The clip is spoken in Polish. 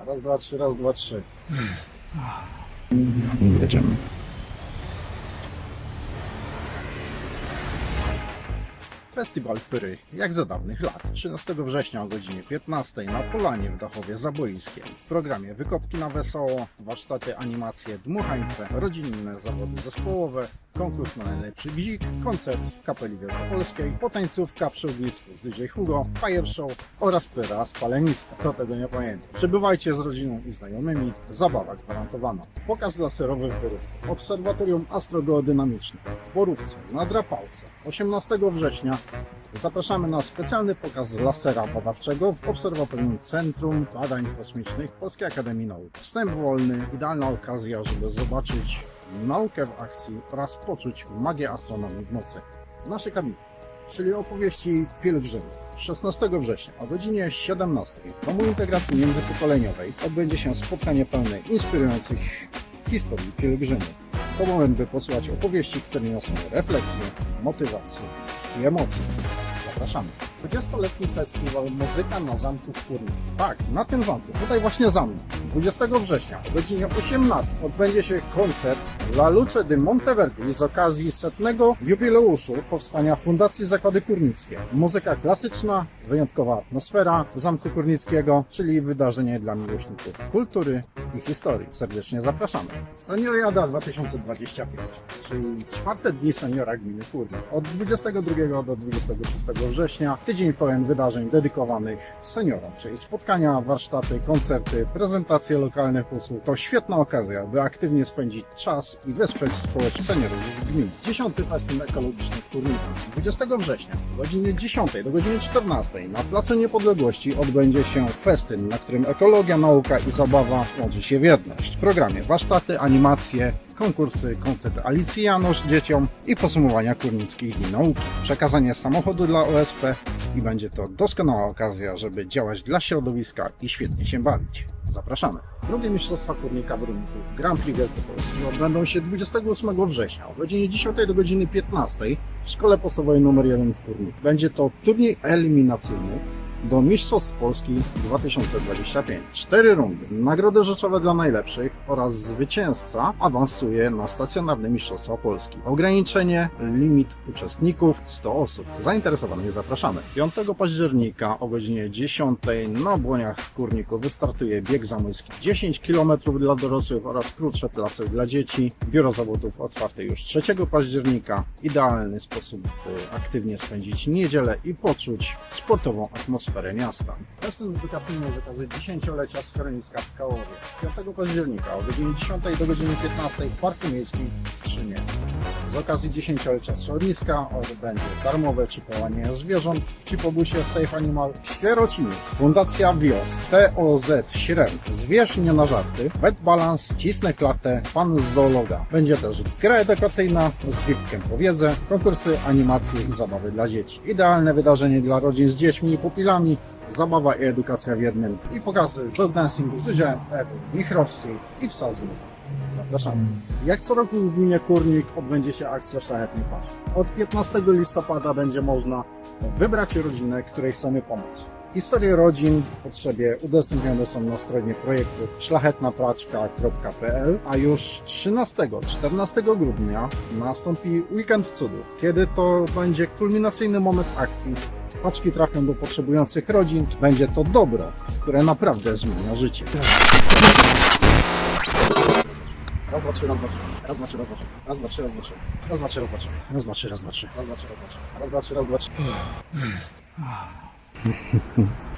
Raz, dwa, trzy, raz, dwa, trzy. I jedziemy. Festiwal Pyry, jak za dawnych lat. 13 września o godzinie 15 na Polanie w Dachowie Zaboińskiem. W programie wykopki na wesoło, warsztaty, animacje, dmuchańce, rodzinne zawody zespołowe, konkurs na najlepszy bzik, koncert kapeli wielkopolskiej, potańcówka przy ognisku z DJ Hugo, fire show oraz pyra z paleniska. Kto tego nie pamięta. Przybywajcie z rodziną i znajomymi, zabawa gwarantowana. Pokaz laserowy w Borówce, obserwatorium astrogeodynamiczne, Borówce, na Drapałce. 18 września Zapraszamy na specjalny pokaz lasera badawczego w Obserwatorium Centrum Badań Kosmicznych Polskiej Akademii Nauk. Wstęp wolny, idealna okazja, żeby zobaczyć naukę w akcji oraz poczuć magię astronomii w nocy. Nasze kabiny, czyli opowieści pielgrzymów. 16 września o godzinie 17 w Domu Integracji Międzypokoleniowej odbędzie się spotkanie pełne inspirujących historii pielgrzymów. To moment, by posłuchać opowieści, które niosą refleksję, motywację i emocje. Zapraszamy. 20-letni festiwal Muzyka na Zamku w Kurnie. Tak, na tym zamku, tutaj właśnie za mną. 20 września o godzinie 18 odbędzie się koncert La Luce de Monteverdi z okazji setnego jubileuszu powstania Fundacji Zakłady Kurnickie. Muzyka klasyczna, wyjątkowa atmosfera Zamku Kurnickiego, czyli wydarzenie dla miłośników kultury i historii. Serdecznie zapraszamy. Senioriada 2025, czyli czwarte dni seniora gminy Kurnik. Od 22 do 26 września tydzień pełen wydarzeń dedykowanych seniorom, czyli spotkania, warsztaty, koncerty, prezentacje lokalnych usług. To świetna okazja, by aktywnie spędzić czas i wesprzeć społeczność seniorów w gminie. 10. Festyn Ekologiczny w Kurnikach. 20 września o godzinie 10 do godziny 14 na Placu Niepodległości odbędzie się festyn, na którym ekologia, nauka i zabawa łączy się w jedność. W programie warsztaty, animacje, konkursy, koncert Alicji Janusz dzieciom i podsumowania kurnickich dni nauki. Przekazanie samochodu dla OSP i będzie to doskonała okazja, żeby działać dla środowiska i świetnie się bawić. Zapraszamy. Drugie Mistrzostwa Kurnika Bruników Grand Prix Wielkopolski odbędą się 28 września o godzinie 10 do godziny 15 w Szkole Podstawowej nr 1 w Kurniku. Będzie to turniej eliminacyjny do Mistrzostw Polski 2025. Cztery rundy, nagrody rzeczowe dla najlepszych oraz zwycięzca awansuje na stacjonarne Mistrzostwa Polski. Ograniczenie, limit uczestników 100 osób. Zainteresowanych zapraszamy. 5 października o godzinie 10 na Błoniach w Kurniku wystartuje bieg zamojski 10 km dla dorosłych oraz krótsze trasy dla dzieci. Biuro zawodów otwarte już 3 października. Idealny sposób, by aktywnie spędzić niedzielę i poczuć sportową atmosferę miasta. Festyn edukacyjny z okazji 10-lecia schroniska w Skałowie. 5 października o godzinie 10 do godziny 15 w Parku Miejskim w Strzynie. Z okazji 10-lecia schroniska odbędzie darmowe czipowanie zwierząt w chipobusie Safe Animal Świerociniec, Fundacja WIOS, TOZ Śrem, Zwierz nie na żarty, Wet Balance, Cisnę klatę, Pan zoologa. Będzie też gra edukacyjna z piwkiem po wiedzę, konkursy, animacje i zabawy dla dzieci. Idealne wydarzenie dla rodzin z dziećmi i pupilami, zabawa i edukacja w jednym i pokazy dog dancingu z udziałem Ewy Michrowskiej i psa. Zapraszamy. Jak co roku w gminie Kurnik odbędzie się akcja Szlachetny Patrz. Od 15 listopada będzie można wybrać rodzinę, której chcemy pomóc. Historie rodzin w potrzebie udostępnione są na stronie projektu szlachetnapraczka.pl, a już 13-14 grudnia nastąpi Weekend Cudów, kiedy to będzie kulminacyjny moment akcji. Paczki trafią do potrzebujących rodzin. Będzie to dobro, które naprawdę zmienia życie. Raz, dwa, trzy, raz, dwa, trzy. Raz, dwa, trzy, raz, dwa, trzy. Raz, dwa, trzy, raz, dwa, trzy. Raz, dwa, trzy, raz, dwa, trzy. Raz, dwa, trzy, raz, dwa, trzy. Raz, dwa, trzy, raz, dwa, trzy. Raz, dwa, trzy, raz, dwa, trzy.